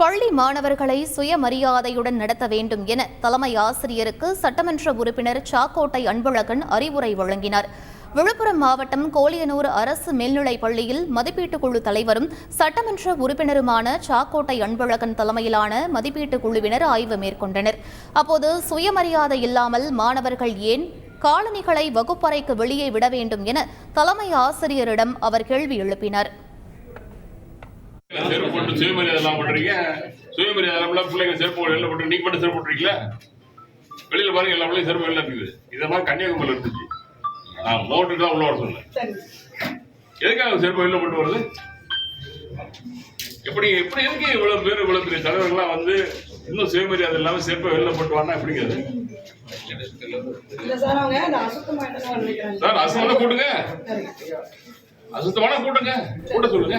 பள்ளி மாணவர்களை சுயமரியாதையுடன் நடத்த வேண்டும் என தலைமை ஆசிரியருக்கு சட்டமன்ற உறுப்பினர் சாக்கோட்டை அன்பழகன் அறிவுரை வழங்கினார். விழுப்புரம் மாவட்டம் கோலியனூர் அரசு மேல்நிலைப் பள்ளியில் மதிப்பீட்டுக் குழு தலைவரும் சட்டமன்ற உறுப்பினருமான சாக்கோட்டை அன்பழகன் தலைமையிலான மதிப்பீட்டுக் குழுவினர் ஆய்வு மேற்கொண்டனர். அப்போது சுயமரியாதை இல்லாமல் மாணவர்கள் ஏன் காலணிகளை வகுப்பறைக்கு வெளியே விட வேண்டும் என தலைமை ஆசிரியரிடம் அவர் கேள்வி எழுப்பினார். செருப்பு போட்டு சுயமரியாதை எல்லாம் பண்றீங்க. சுயமரியாதை எல்லாம் பிள்ளைங்க செருப்பு வெளில போட்டு நீங்க மட்டும் செருப்பு போட்டுறீங்களா வெளியில பாருங்க எல்லா பிள்ளையும் செருப்பு வெளில இருக்குது. இதை மாதிரி கன்னியாகுமரியில் இருந்துச்சு நான் தான் உள்ள வர சொன்னேன். எதுக்காக செருப்பு வெளில போட்டு வருது எப்படி எப்படி எதுக்கு இவ்வளவு பேர் இவ்வளவு பெரிய தலைவர்கள்லாம் வந்து இன்னும் சுயமரியாதை இல்லாம செருப்பை வெளில போட்டு வரனா எப்படிங்க அது? இல்ல சார் அவங்க அந்த அசுத்தமாயிட்டு நினைக்கிறாங்க? சார் அசுத்தமான கூட்டுங்க. அசுத்தமான கூட்டுங்க. கூட்ட சொல்லுங்க.